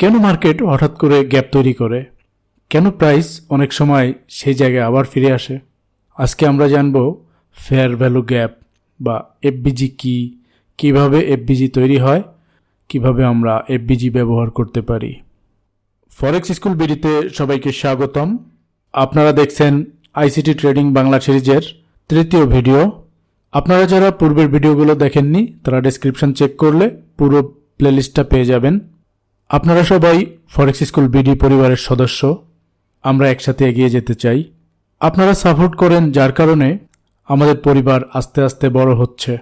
কেন মার্কেট হঠাৎ করে গ্যাপ তৈরি করে? কেন প্রাইস অনেক সময় সেই জায়গায় আবার ফিরে আসে? আজকে আমরা জানব ফেয়ার ভ্যালু গ্যাপ বা এফবিজি কি, কীভাবে এফবিজি তৈরি হয়, কীভাবে আমরা এফবিজি ব্যবহার করতে পারি। ফরেক্স স্কুল বিডিতে সবাইকে স্বাগতম। আপনারা দেখছেন আইসিটি ট্রেডিং বাংলা সিরিজের তৃতীয় ভিডিও। আপনারা যারা পূর্বের ভিডিওগুলো দেখেননি, তারা ডেসক্রিপশন চেক করলে পুরো প্লেলিস্টটা পেয়ে যাবেন। আপনারা সবাই ফরেক্স স্কুল বিডি পরিবারের সদস্য। আমরা একসাথে এগিয়ে যেতে চাই। আপনারা সাপোর্ট করেন, যার কারণে আমাদের পরিবার আস্তে আস্তে বড় হচ্ছে।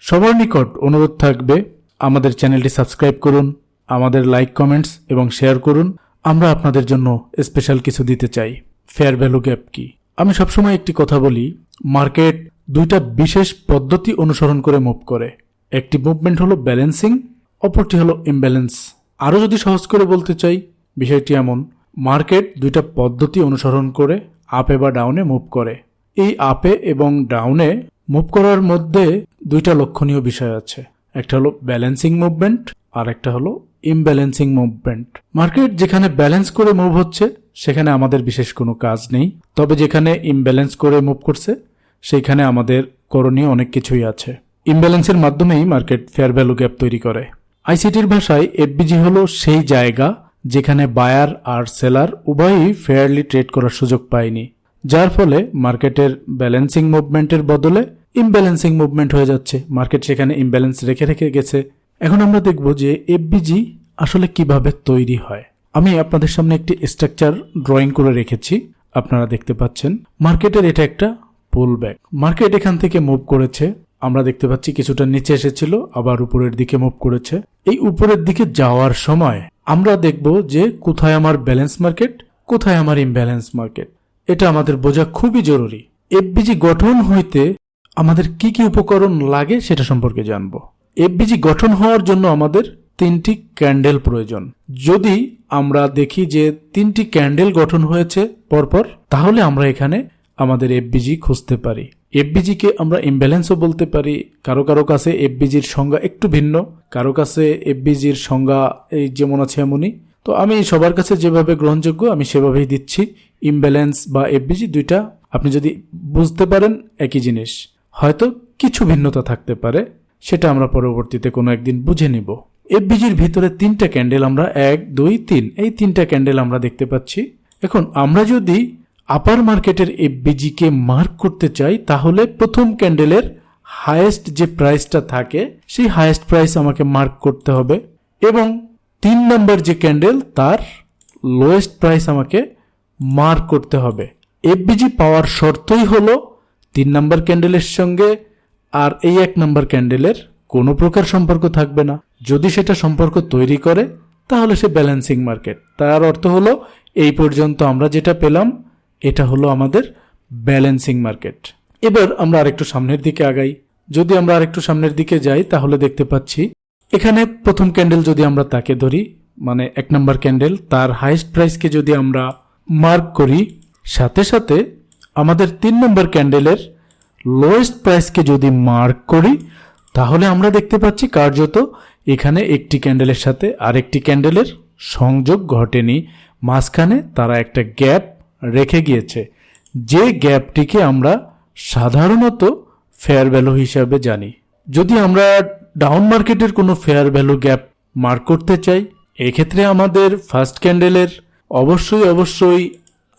সবার নিকট অনুরোধ থাকবে, আমাদের চ্যানেলটি সাবস্ক্রাইব করুন, আমাদের লাইক কমেন্টস এবং শেয়ার করুন। আমরা আপনাদের জন্য স্পেশাল কিছু দিতে চাই। ফেয়ার ভ্যালু গ্যাপ কি? আমি সবসময় একটি কথা বলি মার্কেট দুইটা বিশেষ পদ্ধতি অনুসরণ করে মুভ করে। একটি মুভমেন্ট হলো ব্যালেন্সিং অপরটি হলো ইমব্যালেন্স আরও যদি সহজ করে বলতে চাই, বিষয়টি এমন, মার্কেট দুইটা পদ্ধতি অনুসরণ করে আপে বা ডাউনে মুভ করে। এই আপে এবং ডাউনে মুভ করার মধ্যে দুইটা লক্ষণীয় বিষয় আছে। একটা হলো ব্যালেন্সিং মুভমেন্ট আর একটা হলো ইমব্যালেন্সিং মুভমেন্ট মার্কেট যেখানে ব্যালেন্স করে মুভ হচ্ছে, সেখানে আমাদের বিশেষ কোনো কাজ নেই। তবে যেখানে ইমব্যালেন্স করে মুভ করছে সেইখানে আমাদের করণীয় অনেক কিছুই আছে। ইমব্যালেন্সের মাধ্যমেই মার্কেট ফেয়ার ভ্যালু গ্যাপ তৈরি করে। আইসিটির ভাষায় এফবিজি হলো সেই জায়গা যেখানে বায়ার আর সেলার উভয়ই ফেয়ারলি ট্রেড করার সুযোগ পায়নি, যার ফলে মার্কেটের ব্যালেন্সিং মুভমেন্টের বদলে ইমব্যালেন্সিং মুভমেন্ট হয়ে যাচ্ছে। মার্কেট সেখানে ইমব্যালেন্স রেখে রেখে গেছে। এখন আমরা দেখব যে এফবিজি আসলে কীভাবে তৈরি হয়। আমি আপনাদের সামনে একটি স্ট্রাকচার ড্রয়িং করে রেখেছি। আপনারা দেখতে পাচ্ছেন, মার্কেটের এটা একটা পুল ব্যাক মার্কেট এখান থেকে মুভ করেছে। আমরা দেখতে পাচ্ছি কিছুটা নিচে এসেছিল, আবার উপরের দিকে মুভ করেছে। এই উপরের দিকে যাওয়ার সময় আমরা দেখব যে কোথায় আমার ব্যালেন্স মার্কেট, কোথায় আমার ইমব্যালেন্স মার্কেট। এটা আমাদের বোঝা খুবই জরুরি। এফবিজি গঠন হইতে আমাদের কি কি উপকরণ লাগে সেটা সম্পর্কে জানব। এফবিজি গঠন হওয়ার জন্য আমাদের তিনটি ক্যান্ডেল প্রয়োজন। যদি আমরা দেখি যে তিনটি ক্যান্ডেল গঠন হয়েছে পরপর, তাহলে আমরা এখানে আমাদের এফবিজি খুঁজতে পারি। এফবিজি কে আমরা ইমব্যালেন্সও বলতে পারি। কারও কারও কাছে এফবিজির সংজ্ঞা একটু ভিন্ন। কারও কাছে এফবিজির সংজ্ঞা এই যেমন আছে এমনই। তো আমি সবার কাছে যেভাবে গ্রহণযোগ্য আমি সেভাবেই দিচ্ছি। ইমব্যালেন্স বা এফবিজি দুইটা, আপনি যদি বুঝতে পারেন, একই জিনিস। হয়তো কিছু ভিন্নতা থাকতে পারে, সেটা আমরা পরবর্তীতে কোনো একদিন বুঝে নিব। এফবিজির ভিতরে তিনটা ক্যান্ডেল আমরা এক, দুই, তিন, এই তিনটা ক্যান্ডেল আমরা দেখতে পাচ্ছি। এখন আমরা যদি আপার মার্কেটের এফবিজি কে মার্ক করতে চাই, তাহলে প্রথম ক্যান্ডেলের হায়েস্ট যে প্রাইসটা থাকে, সেই হায়েস্ট প্রাইস আমাকে মার্ক করতে হবে। এবং তিন নম্বর যে ক্যান্ডেল তার লোয়েস্ট প্রাইস আমাকে মার্ক করতে হবে। এফবিজি পাওয়ার শর্তই হলো, তিন নম্বর ক্যান্ডেলের সঙ্গে আর এই এক নম্বর ক্যান্ডেলের কোনো প্রকার সম্পর্ক থাকবে না। যদি সেটা সম্পর্ক তৈরি করে, তাহলে সে ব্যালেন্সিং মার্কেট তার অর্থ হলো, এই পর্যন্ত আমরা যেটা পেলাম এটা হলো আমাদের ব্যালেন্সিং মার্কেট এবার আমরা আরেকটু সামনের দিকে আগাই। যদি আমরা আরেকটু সামনের দিকে যাই, তাহলে দেখতে পাচ্ছি, এখানে প্রথম ক্যান্ডেল যদি আমরা তাকে ধরি মানে এক নম্বর ক্যান্ডেল তার হাইস্ট প্রাইসকে যদি আমরা মার্ক করি, সাথে সাথে আমাদের তিন নম্বর ক্যান্ডেলের লোয়েস্ট প্রাইসকে যদি মার্ক করি, তাহলে আমরা দেখতে পাচ্ছি কার্যত এখানে একটি ক্যান্ডেলের সাথে আরেকটি ক্যান্ডেলের সংযোগ ঘটেনি। মাঝখানে তারা একটা গ্যাপ রেখে গিয়েছে। যে গ্যাপটিকে আমরা সাধারণত ফেয়ার ভ্যালু হিসাবে জানি। যদি আমরা ডাউন মার্কেটের কোনো ফেয়ার ভ্যালু গ্যাপ মার্ক করতে চাই, এক্ষেত্রে আমাদের ফার্স্ট ক্যান্ডেলের অবশ্যই অবশ্যই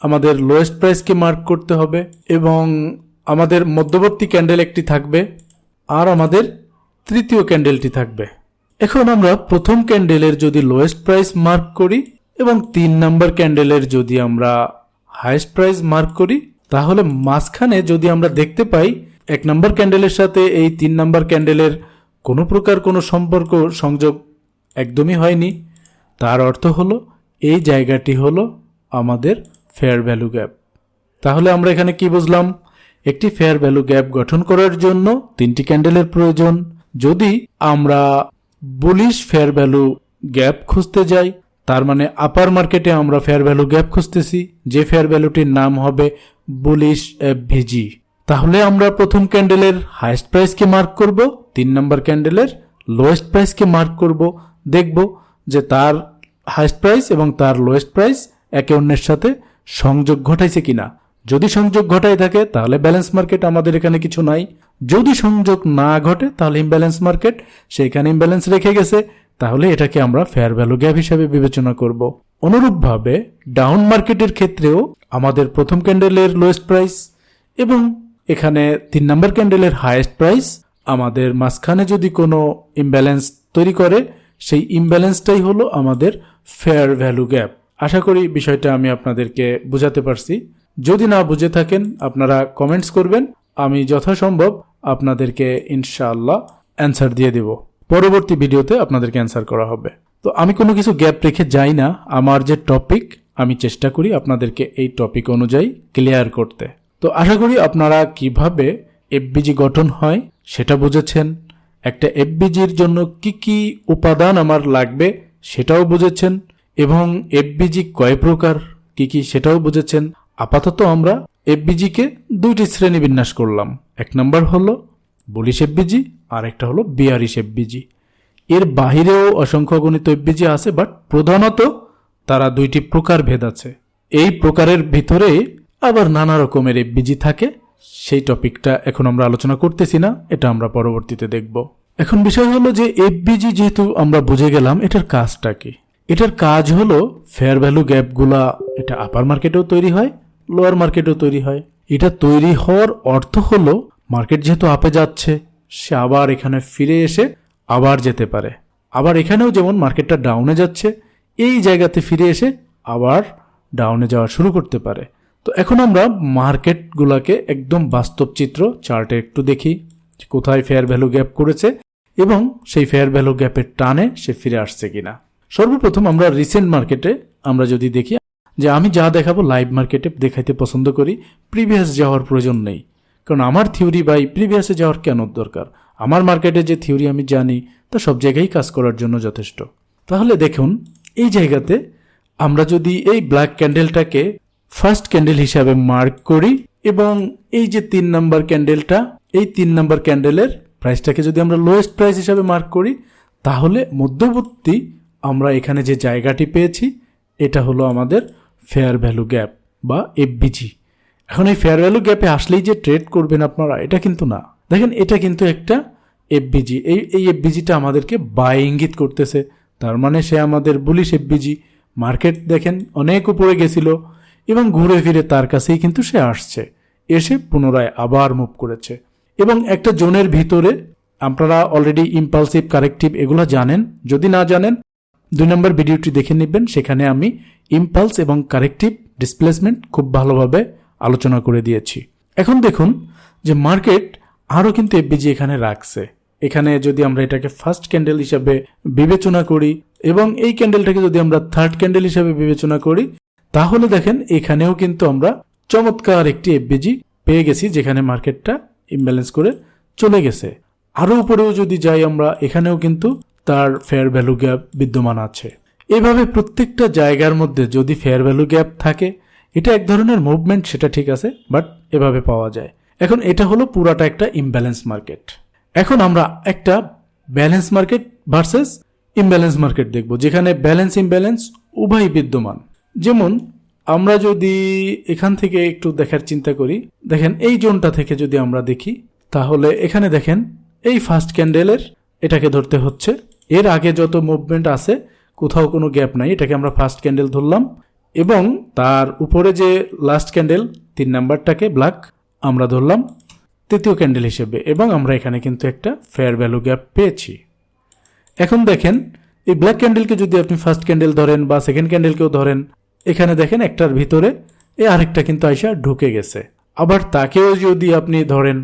আমাদের লোয়েস্ট প্রাইসকে মার্ক করতে হবে এবং আমাদের মধ্যবর্তী ক্যান্ডেল একটি থাকবে আর আমাদের তৃতীয় ক্যান্ডেলটি থাকবে। এখন আমরা প্রথম ক্যান্ডেলের যদি লোয়েস্ট প্রাইস মার্ক করি এবং তিন নাম্বার ক্যান্ডেলের যদি আমরা হাইয়েস্ট প্রাইস মার্ক করি, তাহলে মাঝখানে যদি আমরা দেখতে পাই, এক নম্বর ক্যান্ডেলের সাথে এই তিন নাম্বার ক্যান্ডেলের কোনো প্রকার কোনো সম্পর্ক, সংযোগ একদমই হয়নি। তার অর্থ হলো, এই জায়গাটি হলো আমাদের ফেয়ার ভ্যালু গ্যাপ তাহলে আমরা এখানে কি বুঝলাম? একটি ফেয়ার ভ্যালু গ্যাপ গঠন করার জন্য তিনটি ক্যান্ডেলের প্রয়োজন। যদি আমরা বুলিশ ফেয়ার ভ্যালু গ্যাপ খুঁজতে যাই তার মানে আপার মার্কেটে আমরা ফেয়ার ভ্যালু গ্যাপ খুঁজতেছি, যে ফেয়ার ভ্যালুটির নাম হবে বুলিশ ভিজি তাহলে আমরা প্রথম ক্যান্ডেলের হাইয়েস্ট প্রাইসকে মার্ক করব, তিন নম্বর ক্যান্ডেলের লোয়েস্ট প্রাইসকে মার্ক করব। দেখব যে তার হাইস্ট প্রাইস এবং তার লোয়েস্ট প্রাইস একে অন্যের সাথে সংযোগ ঘটাইছে কিনা। যদি সংযোগ ঘটাই থাকে, তাহলে ব্যালেন্স মার্কেট আমাদের এখানে কিছু নাই। যদি সংযোগ না ঘটে, তাহলে ইমব্যালেন্স মার্কেট সেখানে ইমব্যালেন্স রেখে গেছে। তাহলে এটাকে আমরা ফেয়ার ভ্যালু গ্যাপ হিসাবে বিবেচনা করব। অনুরূপভাবে ডাউন মার্কেটের ক্ষেত্রেও আমাদের প্রথম ক্যান্ডেলের লোয়েস্ট প্রাইস এবং এখানে তিন নম্বর ক্যান্ডেলের হাইয়েস্ট প্রাইস আমাদের মাঝখানে যদি কোনো ইমব্যালেন্স তৈরি করে, সেই ইমব্যালেন্সটাই হলো আমাদের ফেয়ার ভ্যালু গ্যাপ আশা করি বিষয়টা আমি আপনাদেরকে বোঝাতে পারছি। যদি না বুঝে থাকেন, আপনারা কমেন্টস করবেন। আমি যথাসম্ভব আপনাদেরকে ইনশাআল্লাহ অ্যান্সার দিয়ে দেব। পরবর্তী ভিডিওতে আপনাদেরকে অ্যান্সার করা হবে। তো আমি কোনো কিছু গ্যাপ রেখে যাই না। আমার যে টপিক আমি চেষ্টা করি আপনাদেরকে এই টপিক অনুযায়ী ক্লিয়ার করতে। তো আশা করি আপনারা কীভাবে এফবিজি গঠন হয় সেটা বুঝেছেন। একটা এফবিজির জন্য কি কি উপাদান আমার লাগবে সেটাও বুঝেছেন। এবং এফবিজি কয় প্রকার, কি কি সেটাও বুঝেছেন। আপাতত আমরা এফবিজিকে দুইটি শ্রেণি বিন্যাস করলাম। এক নম্বর হলো বলিশ এফবিজি আর একটা হলো বিয়ারিশ এফবিজি এর বাহিরেও অসংখ্য গণিত এফবিজি আছে, বাট প্রধানত তারা দুইটি প্রকার ভেদ আছে। এই প্রকারের ভিতরে আবার নানা রকমের এফবিজি থাকে। সেই টপিকটা এখন আমরা আলোচনা করতেছি না, এটা আমরা পরবর্তীতে দেখব। এখন বিষয় হলো যে এফবিজি যেহেতু আমরা বুঝে গেলাম, এটার কাজটা কি? এটার কাজ হলো ফেয়ার ভ্যালু গ্যাপগুলা এটা আপার মার্কেটেও তৈরি হয় লোয়ার মার্কেটেও তৈরি হয়। এটা তৈরি হওয়ার অর্থ হলো মার্কেট যেহেতু আপে যাচ্ছে, সে আবার এখানে ফিরে এসে আবার যেতে পারে। আবার এখানেও যেমন মার্কেটটা ডাউনে যাচ্ছে, এই জায়গাতে ফিরে এসে আবার ডাউনে যাওয়া শুরু করতে পারে। তো এখন আমরা মার্কেটগুলোকে একদম বাস্তব চিত্র চার্টে একটু দেখি কোথায় ফেয়ার ভ্যালু গ্যাপ করেছে এবং সেই ফেয়ার ভ্যালু গ্যাপের টানে সে ফিরে আসছে কিনা। সর্বপ্রথম আমরা রিসেন্ট মার্কেটে আমরা যদি দেখি, যে আমি যা দেখাবো লাইভ মার্কেটে দেখাইতে পছন্দ করি প্রিভিয়াস যাওয়ার প্রয়োজন নেই। কারণ আমার থিওরি বাই প্রিভিয়াসে যাওয়ার কেন দরকার? আমার মার্কেটে যে থিওরি আমি জানি, তা সব জায়গায় কাজ করার জন্য যথেষ্ট। তাহলে দেখুন, এই জায়গাতে আমরা যদি এই ব্ল্যাক ক্যান্ডেলটাকে ফার্স্ট ক্যান্ডেল হিসাবে মার্ক করি এবং এই যে তিন নাম্বার ক্যান্ডেলটা এই তিন নাম্বার ক্যান্ডেলের প্রাইসটাকে যদি আমরা লোয়েস্ট প্রাইস হিসাবে মার্ক করি, তাহলে মধ্যবর্তী আমরা এখানে যে জায়গাটি পেয়েছি, এটা হলো আমাদের ফেয়ার ভ্যালু গ্যাপ বা এফবিজি এখন এই ফেয়ার ভ্যালু গ্যাপে আসলেই যে ট্রেড করবেন আপনারা, এটা কিন্তু না। দেখেন, এটা কিন্তু একটা এফবিজি এই এই এফবিজিটা আমাদেরকে বাই ইঙ্গিত করতেছে। তার মানে সে আমাদের বুলিশ এফবিজি মার্কেট দেখেন, অনেক উপরে গেছিল এবং ঘুরে ফিরে তার কাছেই কিন্তু সে আসছে। এসে পুনরায় আবার মুভ করেছে। এবং একটা জোনের ভিতরে আপনারা অলরেডি ইম্পালসিভ কারেক্টিভ এগুলো জানেন। যদি না জানেন, দুই নম্বর ভিডিওটি দেখে নেবেন। সেখানে আমি ইম্পালস এবং কারেক্টিভ ডিসপ্লেসমেন্ট খুব ভালোভাবে আলোচনা করে দিয়েছি। এখন দেখুন যে মার্কেট আরও কিন্তু এফবিজি এখানে রাখছে। এখানে যদি আমরা এটাকে ফার্স্ট ক্যান্ডেল হিসাবে বিবেচনা করি এবং এই ক্যান্ডেলটাকে যদি আমরা থার্ড ক্যান্ডেল হিসাবে বিবেচনা করি, তাহলে দেখেন এখানেও কিন্তু আমরা চমৎকার একটি এফবিজি পেয়ে গেছি যেখানে মার্কেটটা ইমব্যালেন্স করে চলে গেছে। আরও উপরেও যদি যাই আমরা, এখানেও কিন্তু তার ফেয়ার ভ্যালু গ্যাপ বিদ্যমান আছে। এভাবে প্রত্যেকটা জায়গার মধ্যে যদি ফেয়ার ভ্যালু গ্যাপ থাকে এটা এক ধরনের মুভমেন্ট সেটা ঠিক আছে বাট এভাবে পাওয়া যায়। এখন এটা হলো পুরাটা একটা ইমব্যালেন্স মার্কেট এখন আমরা একটা balance market versus imbalance market দেখব, যেখানে ব্যালেন্স ইমব্যালেন্স উভয় বিদ্যমান। যেমন, আমরা যদি এখান থেকে একটু দেখার চিন্তা করি, দেখেন এই জোনটা থেকে যদি আমরা দেখি, তাহলে এখানে দেখেন এই ফার্স্ট ক্যান্ডেলের এটাকে ধরতে হচ্ছে। এর আগে যত মুভমেন্ট আছে, কোথাও কোনো গ্যাপ নাই, এটাকে আমরা ফার্স্ট ক্যান্ডেল ধরলাম। এবং তার উপরে যে লাস্ট ক্যান্ডেল তিন নাম্বারটাকে ব্ল্যাক আমরা ধরলাম তৃতীয় ক্যান্ডেল হিসেবে, এবং আমরা এখানে কিন্তু একটা ফেয়ার ভ্যালু গ্যাপ পেয়েছি। এখন দেখেন, এই ব্ল্যাক ক্যান্ডেলকে যদি আপনি ফার্স্ট ক্যান্ডেল ধরেন বা সেকেন্ড ক্যান্ডেলকেও ধরেন, এখানে দেখেন একটার ভিতরে এই আরেকটা কিন্তু আইসা ঢুকে গেছে। আবার তাকেও যদি আপনি ধরেন,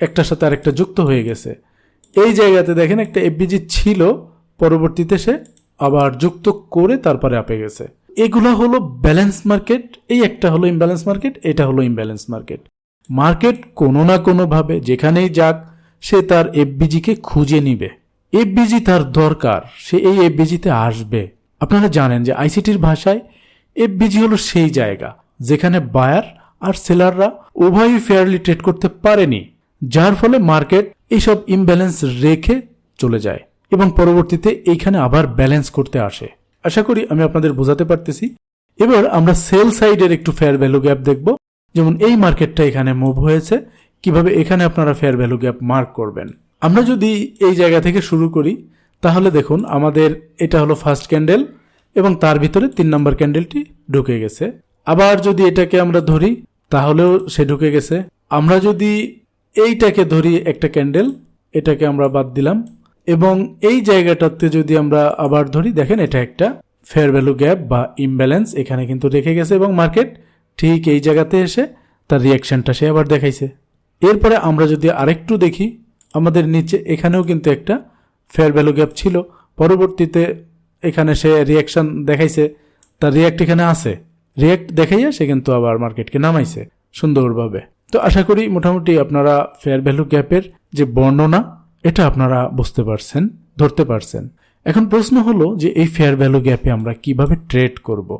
একটার সাথে আরেকটা যুক্ত হয়ে গেছে, এই জায়গাতে দেখেন একটা এফবিজি ছিল, পরবর্তীতে সে আবার যুক্ত করে তারপরে আপে গেছে। এগুলো হলো ব্যালেন্স মার্কেট এই একটা হলো ইমব্যালেন্স মার্কেট এটা হলো ইমব্যালেন্স মার্কেট মার্কেট কোনো না কোনোভাবে যেখানেই যাক, সে তার এফবিজিকে খুঁজে নিবে। এফবিজি তার দরকার, সে এই এফবিজিতে আসবে। আপনারা জানেন যে আইসিটির ভাষায় এফবিজি হলো সেই জায়গা, যেখানে বায়ার আর সেলাররা উভয়ই ফেয়ারলি ট্রেড করতে পারেনি, যার ফলে মার্কেট এইসব ইমব্যালেন্স রেখে চলে যায় এবং পরবর্তীতে এইখানে আবার ব্যালেন্স করতে আসে। আশা করি আমি আপনাদের বোঝাতে পারতেছি। এবার আমরা সেল সাইডের একটু ফেয়ার ভ্যালু গ্যাপ দেখব। যেমন এই মার্কেটটা এখানে মুভ হয়েছে। কীভাবে এখানে আপনারা ফেয়ার ভ্যালু গ্যাপ মার্ক করবেন। আমরা যদি এই জায়গা থেকে শুরু করি, তাহলে দেখুন আমাদের এটা হলো ফার্স্ট ক্যান্ডেল এবং তার ভিতরে তিন নম্বর ক্যান্ডেলটি ঢুকে গেছে। আবার যদি এটাকে আমরা ধরি, তাহলেও সে ঢুকে গেছে। আমরা যদি এইটাকে ধরি একটা ক্যান্ডেল এটাকে আমরা বাদ দিলাম। এবং এই জায়গাটাতে যদি আমরা আবার ধরি, দেখেন এটা একটা ফেয়ার ভ্যালু গ্যাপ বা ইমব্যালেন্স এখানে কিন্তু রেখে গেছে এবং মার্কেট ঠিক এই জায়গাতে এসে তার রিয়াকশনটা সে আবার দেখাইছে। এরপরে আমরা যদি আরেকটু দেখি, আমাদের নিচে এখানেও কিন্তু একটা ফেয়ার ভ্যালু গ্যাপ ছিল। পরবর্তীতে এখানে সে রিয়াকশন দেখাইছে, তার রিয়াক্ট এখানে আছে। রিয়াক্ট দেখাইয়া সে কিন্তু আবার মার্কেটকে নামাইছে সুন্দরভাবে। তো আশা করি মোটামুটি আপনারা ফেয়ার ভ্যালু গ্যাপের যে বর্ণনা এটা আপনারা বুঝতে পারছেন, ধরতে পারছেন। এখন প্রশ্ন হলো যে এই ফেয়ার ভ্যালু গ্যাপে আমরা কীভাবে ট্রেড করব।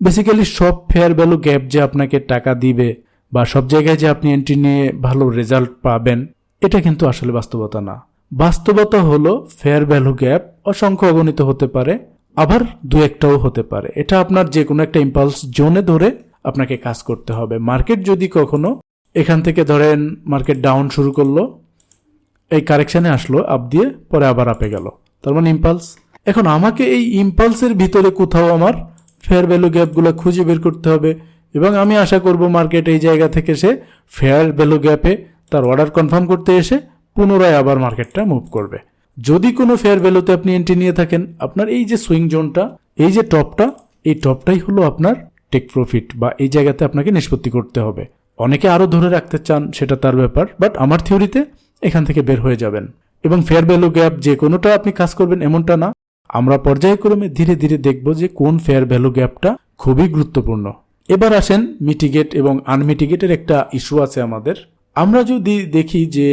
বেসিক্যালি সব ফেয়ার ভ্যালু গ্যাপ যে আপনাকে টাকা দিবে বা সব জায়গায় যে আপনি এন্ট্রি নিয়ে ভালো রেজাল্ট পাবেন, এটা কিন্তু আসলে বাস্তবতা না। বাস্তবতা হলো ফেয়ার ভ্যালু গ্যাপ অসংখ্য অগণিত হতে পারে, আবার দু একটাও হতে পারে। এটা আপনার যে কোনো একটা ইম্পালস জোনে ধরে আপনাকে কাজ করতে হবে। মার্কেট যদি কখনো এখান থেকে ধরেন মার্কেট ডাউন শুরু করল এই কারেকশানে আসলো আপ দিয়ে পরে আবার আপে গেল। তার মানে ইম্পালস এখন আমাকে এই ইম্পালসের ভিতরে কোথাও আমার ফেয়ার ভ্যালু গ্যাপগুলো খুঁজে বের করতে হবে এবং আমি আশা করব মার্কেট এই জায়গা থেকে সে ফেয়ার ভ্যালু গ্যাপে তার অর্ডার কনফার্ম করতে এসে পুনরায় আবার মার্কেটটা মুভ করবে। যদি কোনো ফেয়ার ভ্যালুতে আপনি এন্ট্রি নিয়ে থাকেন, আপনার এই যে সুইং জোনটা এই যে টপটা এই টপটাই হলো আপনার টেক প্রফিট বা এই জায়গাতে আপনাকে নিষ্পত্তি করতে হবে। অনেকে আরও ধরে রাখতে চান, সেটা তার ব্যাপার বাট আমার থিওরিতে এখান থেকে বের হয়ে যাবেন। এবং ফেয়ার ভ্যালু গ্যাপ যে কোনোটা আপনি কাজ করবেন এমনটা না। আমরা পর্যায়ক্রমে ধীরে ধীরে দেখব যে কোন ফেয়ার ভ্যালু গ্যাপটা খুবই গুরুত্বপূর্ণ। এবার আসেন মিটিগেট এবং আনমিটিগেটের একটা ইস্যু আছে আমাদের। আমরা যদি দেখি যে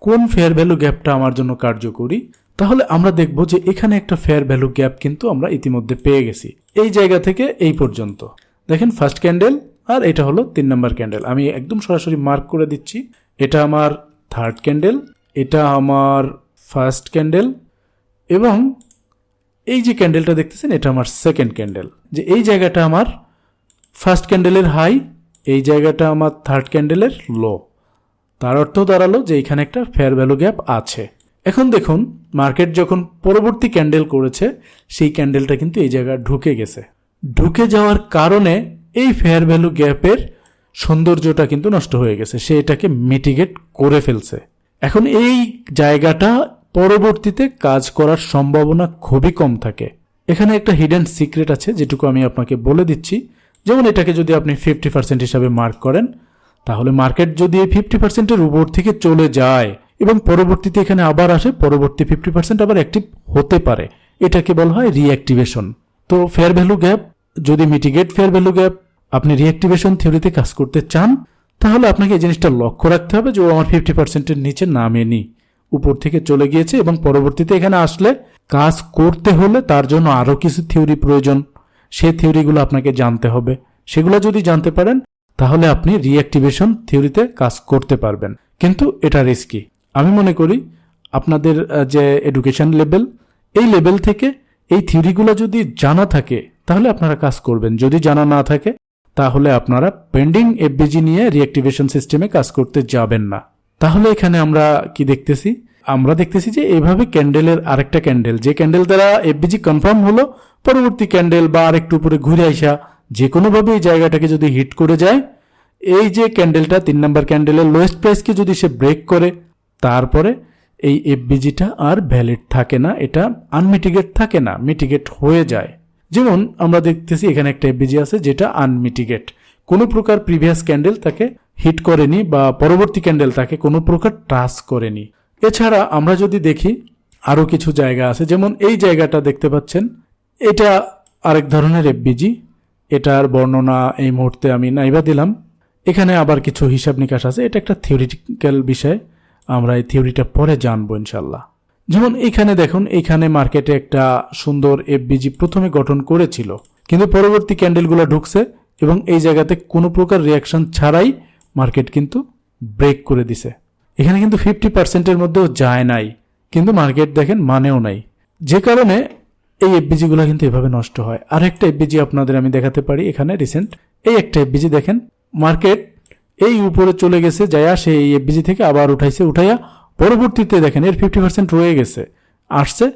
কোন ফেয়ার ভ্যালু গ্যাপটা আমার জন্য কার্যকরী, তাহলে আমরা দেখব যে এখানে একটা ফেয়ার ভ্যালু গ্যাপ কিন্তু আমরা ইতিমধ্যে পেয়ে গেছি। এই জায়গা থেকে এই পর্যন্ত। দেখেন ফার্স্ট ক্যান্ডেল আর এটা হলো তিন নম্বর ক্যান্ডেল আমি একদম সরাসরি মার্ক করে দিচ্ছি। এটা আমার থার্ড ক্যান্ডেল এটা আমার ফার্স্ট ক্যান্ডেল এবং এই যে ক্যান্ডেলটা দেখতেছেন, এটা আমার সেকেন্ড ক্যান্ডেল যে এই জায়গাটা আমার ফার্স্ট ক্যান্ডেলের হাই এই জায়গাটা আমার থার্ড ক্যান্ডেলের লো তার অর্থ দাঁড়াল যে এখানে একটা ফেয়ার ভ্যালু গ্যাপ আছে। এখন দেখুন মার্কেট যখন পরবর্তী ক্যান্ডেল করেছে, সেই ক্যান্ডেলটা কিন্তু এই জায়গায় ঢুকে গেছে। ঢুকে যাওয়ার কারণে এই ফেয়ার ভ্যালু গ্যাপের সৌন্দর্যটা কিন্তু নষ্ট হয়ে গেছে। সে এটাকে মিটিগেট করে ফেলছে। এখন এই জায়গাটা পরবর্তীতে কাজ করার সম্ভাবনা খুবই কম থাকে। এখানে একটা হিডেন সিক্রেট আছে, যেটুকু আমি আপনাকে বলে দিচ্ছি। যেমন এটাকে যদি আপনি ফিফটি পার্সেন্ট হিসাবে মার্ক করেন, তাহলে মার্কেট যদি এই ফিফটি পার্সেন্টের উপর থেকে চলে যায় এবং পরবর্তীতে এখানে আবার আসে, পরবর্তী ফিফটি পার্সেন্ট আবার অ্যাক্টিভ হতে পারে। এটাকে বলা হয় রিঅ্যাক্টিভেশন তো ফেয়ার ভ্যালু গ্যাপ যদি মিটিগেট ফেয়ার ভ্যালু গ্যাপ আপনি রিঅ্যাক্টিভেশন থিওরিতে কাজ করতে চান, তাহলে আপনাকে এই জিনিসটা লক্ষ্য রাখতে হবে যে ও আমার ফিফটি পার্সেন্টের নিচে নামেনি উপর থেকে চলে গিয়েছে এবং পরবর্তীতে এখানে আসলে কাজ করতে হলে তার জন্য আরও কিছু থিওরি প্রয়োজন। সেই থিওরিগুলো আপনাকে জানতে হবে। সেগুলো যদি জানতে পারেন, তাহলে আপনি রিঅ্যাক্টিভেশন থিওরিতে কাজ করতে পারবেন। কিন্তু এটা রিস্কি আমি মনে করি আপনাদের যে এডুকেশন লেভেল এই লেভেল থেকে এই থিওরিগুলো যদি জানা থাকে, তাহলে আপনারা কাজ করবেন। যদি জানা না থাকে তাহলে আপনারা পেন্ডিং এফবিজি নিয়ে রিঅ্যাক্টিভেশন সিস্টেমে কাজ করতে যাবেন না। তাহলে এখানে আমরা কি দেখতেছি? আমরা দেখতেছি যে এভাবে ক্যান্ডেলের আরেকটা ক্যান্ডেল যে ক্যান্ডেল দ্বারা এফবিজি কনফার্ম হলো, পরবর্তী ক্যান্ডেল বা আরেকটু উপরে ঘুরে আসা, যে কোনোভাবে এই জায়গাটাকে যদি হিট করে যায়, এই যে ক্যান্ডেলটা তিন নাম্বার ক্যান্ডেলের লোয়েস্ট প্রাইসকে যদি সে ব্রেক করে, তারপরে এই এফবিজিটা আর ভ্যালিড থাকে না, এটা আনমিটিগেট থাকে না মিটিগেট হয়ে যায়। যেমন আমরা দেখতেছি এখানে একটা এফবিজি আছে যেটা আনমিটিগেট কোনো প্রকার প্রিভিয়াস ক্যান্ডেল তাকে হিট করেনি বা পরবর্তী ক্যান্ডেল তাকে কোনো প্রকার টাচ করেনি। এছাড়া আমরা যদি দেখি, আরও কিছু জায়গা আছে, যেমন এই জায়গাটা দেখতে পাচ্ছেন। এটা আরেক ধরনের এফবিজি এটার বর্ণনা এই মুহূর্তে আমি নাইবা দিলাম। এখানে আবার কিছু হিসাব নিকাশ আছে। এটা একটা থিওরিটিক্যাল বিষয়। আমরা এই থিওরিটা পরে জানব ইনশাল্লাহ যেমন এখানে দেখুন, এখানে মার্কেটে একটা সুন্দর এফবিজি প্রথমে গঠন করেছিল, কিন্তু পরবর্তী ক্যান্ডেলগুলো ঢুকছে এবং এই জায়গাতে কোনো প্রকার রিয়াকশন ছাড়াই মার্কেট কিন্তু ব্রেক করে দিছে। এখানে কিন্তু ফিফটি পার্সেন্টের মধ্যেও যায় নাই, কিন্তু মার্কেট দেখেন মানেও নাই। যে কারণে এই এফবিজিগুলো কিন্তু এভাবে নষ্ট হয়। আর একটা এফবিজি আপনাদের আমি দেখাতে পারি এখানে রিসেন্ট এই একটা এফবিজি দেখেন, মার্কেট এই উপরে চলে গেছে, যায়া সে এই এফবিজি থেকে আবার উঠাইছে, উঠাইয়া পরবর্তীতে দেখেন এর ফিফটি পার্সেন্ট রয়ে গেছে। আসছে,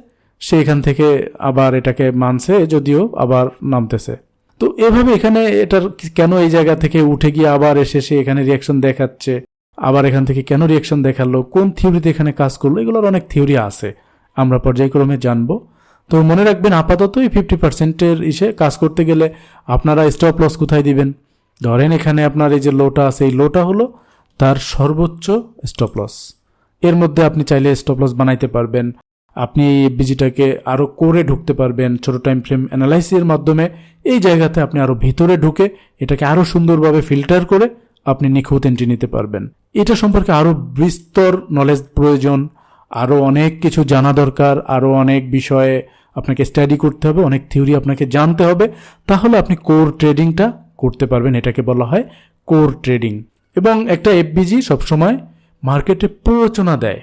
সে এখান থেকে আবার এটাকে মানছে, যদিও আবার নামতেছে। তো এভাবে এখানে এটার কেন এই জায়গা থেকে উঠে গিয়ে আবার এসে সে এখানে রিয়াকশন দেখাচ্ছে, আবার এখান থেকে কেন রিয়াকশন দেখাল, কোন থিওরিতে এখানে কাজ করল, এগুলোর অনেক থিওরি আছে। আমরা পর্যায়ক্রমে জানব। তো মনে রাখবেন, আপাতত এই ফিফটি পার্সেন্টের ইসে কাজ করতে গেলে আপনারা স্টপ লস কোথায় দিবেন? ধরেন এখানে আপনার এই যে লোটা আছে, এই লোটা হলো তার সর্বোচ্চ স্টপ লস এর মধ্যে আপনি চাইলে স্টপ লস বানাইতে পারবেন। আপনি এই বিজিটাকে আরও করে ঢুকতে পারবেন। ছোট টাইম ফ্রেম অ্যানালাইসিসের মাধ্যমে এই জায়গাতে আপনি আরও ভিতরে ঢুকে এটাকে আরও সুন্দরভাবে ফিল্টার করে আপনি নিখুঁত এন্ট্রি নিতে পারবেন। এটা সম্পর্কে আরও বিস্তর নলেজ প্রয়োজন আরও অনেক কিছু জানা দরকার আরও অনেক বিষয়ে আপনাকে স্টাডি করতে হবে, অনেক থিওরি আপনাকে জানতে হবে। তাহলে আপনি কোর ট্রেডিংটা করতে পারবেন, এটাকে বলা হয় কোর ট্রেডিং এবং একটা এফবিজি সবসময় মার্কেটে প্ররোচনা দেয়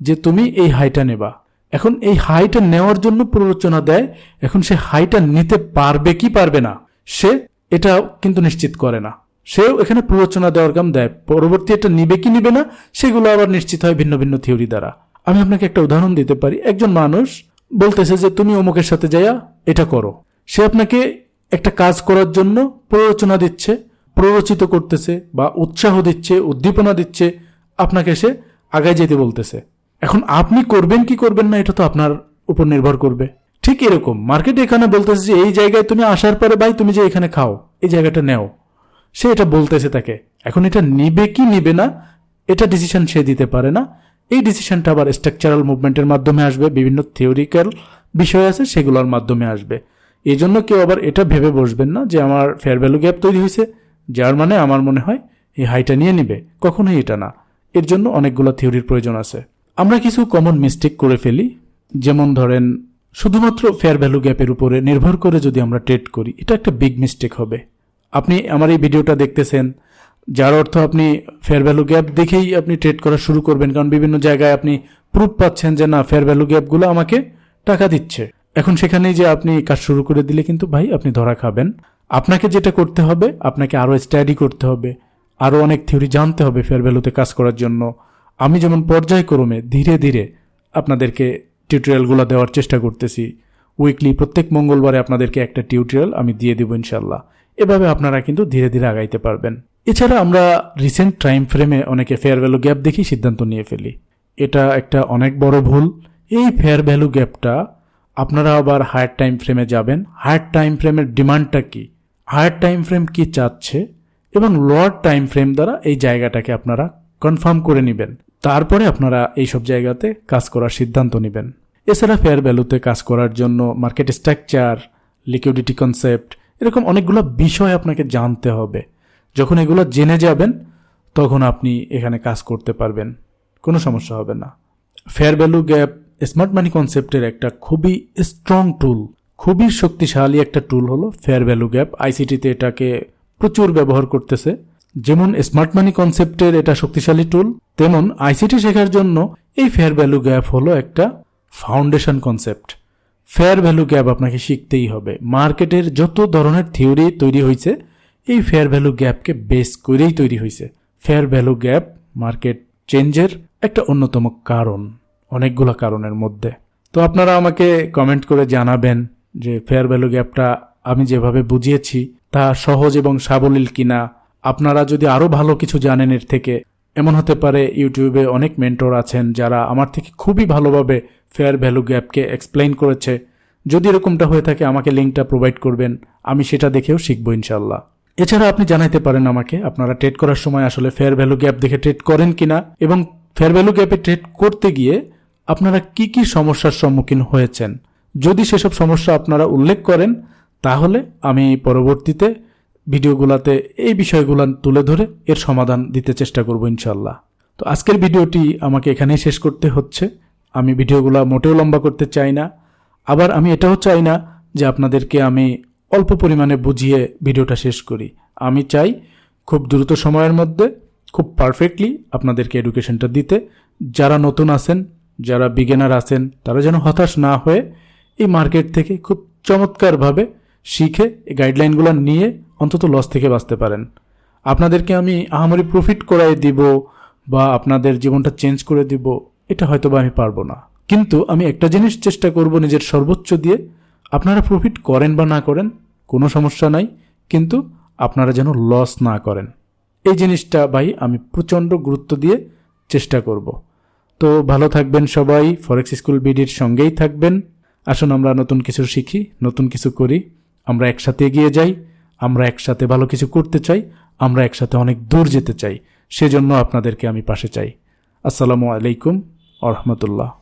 যে তুমি এই হাইটা নেবা। এখন এই হাইটা নেওয়ার জন্য প্ররোচনা দেয়, এখন সে হাইটা নিতে পারবে কি পারবে না, সে এটা কিন্তু নিশ্চিত করে না। সেও এখানে প্ররোচনা দেওয়ার কাম দেয়, পরবর্তী এটা নিবে কি নিবে না, সেগুলো আবার নিশ্চিত হয় ভিন্ন ভিন্ন থিওরি দ্বারা। আমি আপনাকে একটা উদাহরণ দিতে পারি, একজন মানুষ বলতেছে যে, তুমি অমুকের সাথে যাইয়া এটা করো। সে আপনাকে একটা কাজ করার জন্য প্ররোচনা দিচ্ছে, প্ররোচিত করতেছে বা উৎসাহ দিচ্ছে, উদ্দীপনা দিচ্ছে আপনাকে সে আগায় যেতে বলতেছে। এখন আপনি করবেন কি করবেন না, এটা তো আপনার উপর নির্ভর করবে। ঠিক এরকম। মার্কেট এখানে বলতেছে যে, এই জায়গায় তুমি আসার পরে ভাই তুমি যে এখানে খাও, এই জায়গাটা নেও। সে এটা বলতেছে তাকে। এখন এটা নিবে কি নিবে না, এটা ডিসিশন সে দিতে পারে না। এই ডিসিশনটা আবার স্ট্রাকচারাল মুভমেন্টের মাধ্যমে আসবে, বিভিন্ন থিওরিক্যাল বিষয় আছে সেগুলোর মাধ্যমে আসবে। এই জন্য কেউ আবার এটা ভেবে বসবেন না যে, আমার ফেয়ার ভ্যালু গ্যাপ তৈরি হয়েছে, যার মানে আমার মনে হয় এই হাইটা নিয়ে নিবে। কখনোই এটা না। এর জন্য অনেকগুলো থিওরির প্রয়োজন আছে। আমরা কিছু কমন মিস্টেক করে ফেলি, যেমন ধরেন, শুধুমাত্র ফেয়ার ভ্যালু গ্যাপের উপরে নির্ভর করে যদি আমরা ট্রেড করি, এটা একটা বিগ মিস্টেক হবে। আপনি আমার এই ভিডিওটা দেখতেছেন, যার অর্থ আপনি ফেয়ার ভ্যালু গ্যাপ দেখেই আপনি ট্রেড করা শুরু করবেন, কারণ বিভিন্ন জায়গায় আপনি প্রুফ পাচ্ছেন যে না ফেয়ার ভ্যালু গ্যাপগুলো আমাকে টাকা দিচ্ছে। এখন সেখানেই যে আপনি কাজ শুরু করে দিলে কিন্তু ভাই, আপনি ধরা খাবেন। আপনাকে যেটা করতে হবে, আপনাকে আরও স্টাডি করতে হবে। আরও অনেক থিওরি জানতে হবে ফেয়ার ভ্যালুতে কাজ করার জন্য। আমি যেমন পর্যায়ক্রমে ধীরে ধীরে আপনাদেরকে টিউটোরিয়ালগুলো দেওয়ার চেষ্টা করতেছি। উইকলি প্রত্যেক মঙ্গলবারে আপনাদেরকে একটা টিউটোরিয়াল আমি দিয়ে দেবো ইনশাল্লাহ এভাবে আপনারা কিন্তু ধীরে ধীরে আগাইতে পারবেন। এছাড়া আমরা রিসেন্ট টাইম ফ্রেমে অনেকে ফেয়ার ভ্যালু গ্যাপ দেখি সিদ্ধান্ত নিয়ে ফেলি। এটা একটা অনেক বড় ভুল। এই ফেয়ার ভ্যালু গ্যাপটা আপনারা আবার হায়ার টাইম ফ্রেমে যাবেন। হায়ার টাইম ফ্রেমের ডিমান্ডটা কি? হায়ার টাইম ফ্রেম কি চাচ্ছে? এবং লোয়ার টাইম ফ্রেম দ্বারা এই জায়গাটাকে আপনারা কনফার্ম করে নেবেন। তারপরে আপনারা এই সব জায়গাতে কাজ করার সিদ্ধান্ত নেবেন। এছাড়া ফেয়ার ভ্যালুতে কাজ করার জন্য মার্কেট স্ট্রাকচার, লিকুইডিটি কনসেপ্ট, এরকম অনেকগুলো বিষয় আপনাকে জানতে হবে। যখন এগুলো জেনে যাবেন, তখন আপনি এখানে কাজ করতে পারবেন। কোনো সমস্যা হবে না। Fair value gap, smart money কনসেপ্টের একটা খুবই স্ট্রং টুল খুবই শক্তিশালী একটা টুল হলো ফেয়ার ভ্যালু গ্যাপ। আইসিটিতে এটাকে প্রচুর ব্যবহার করতেছে। যেমন স্মার্ট মানি কনসেপ্টের এটা শক্তিশালী টুল তেমন আইসিটি শেখার জন্য এই ফেয়ার ভ্যালু গ্যাপ হলো একটা foundation concept fair value gap আপনাকে শিখতেই হবে। মার্কেটের যত ধরনের থিওরি তৈরি হয়েছে এই ফেয়ার ভ্যালু গ্যাপকে বেস করেই তৈরি হয়েছে ফেয়ার ভ্যালু গ্যাপ মার্কেট চেঞ্জের একটা অন্যতম কারণ, অনেকগুলো কারণের মধ্যে। তো আপনারা আমাকে কমেন্ট করে জানাবেন যে ফেয়ার ভ্যালু গ্যাপটা আমি যেভাবে বুঝিয়েছি তা সহজ এবং সাবলীল কিনা, আপনারা যদি আরও ভালো কিছু জানেন এর থেকে, এমন হতে পারে ইউটিউবে অনেক মেন্টর আছেন যারা আমার থেকে খুবই ভালোভাবে ফেয়ার ভ্যালু গ্যাপকে এক্সপ্লেইন করেছে। যদি এরকমটা হয়ে থাকে, আমাকে লিঙ্কটা প্রোভাইড করবেন, আমি সেটা দেখেও শিখব ইনশাল্লাহ এছাড়া আপনি জানাইতে পারেন আমাকে, আপনারা ট্রেড করার সময় আসলে ফেয়ার ভ্যালু গ্যাপ দেখে ট্রেড করেন কিনা, এবং ফেয়ার ভ্যালু গ্যাপে ট্রেড করতে গিয়ে আপনারা কি কি সমস্যার সম্মুখীন হয়েছেন। যদি সেসব সমস্যা আপনারা উল্লেখ করেন তাহলে আমি পরবর্তীতে ভিডিওগুলোতে এই বিষয়গুলো তুলে ধরে এর সমাধান দিতে চেষ্টা করব ইনশাল্লাহ তো আজকের ভিডিওটি আমাকে এখানেই শেষ করতে হচ্ছে। আমি ভিডিওগুলো মোটেও লম্বা করতে চাই না। আবার আমি এটাও চাই না যে আপনাদেরকে আমি অল্প পরিমাণে বুঝিয়ে ভিডিওটা শেষ করি। আমি চাই খুব দ্রুত সময়ের মধ্যে খুব পারফেক্টলি আপনাদেরকে এডুকেশনটা দিতে। যারা নতুন আছেন, যারা বিগিনার আছেন, তারা যেন হতাশ না হয়ে এই মার্কেট থেকে খুব চমৎকারভাবে শিখে এই গাইডলাইনগুলো নিয়ে অন্তত লস থেকে বাঁচতে পারেন। আপনাদেরকে আমি আহামরি প্রফিট করাই দিব বা আপনাদের জীবনটা চেঞ্জ করে দিব, এটা হয়তো বা আমি পারব না। কিন্তু আমি একটা জিনিস চেষ্টা করব নিজের সর্বোচ্চ দিয়ে, আপনারা প্রফিট করেন বা না করেন, কোনো সমস্যা নাই, কিন্তু আপনারা যেন লস না করেন। এই জিনিসটা ভাই আমি প্রচণ্ড গুরুত্ব দিয়ে চেষ্টা করব। তো ভালো থাকবেন সবাই ফরেক্স স্কুল বিডির সঙ্গেই থাকবেন। আসুন আমরা নতুন কিছু শিখি, নতুন কিছু করি। আমরা একসাথে এগিয়ে যাই, আমরা একসাথে ভালো কিছু করতে চাই, আমরা একসাথে অনেক দূর যেতে চাই। সেজন্য আপনাদেরকে আমি পাশে চাই। আসসালামু আলাইকুম আ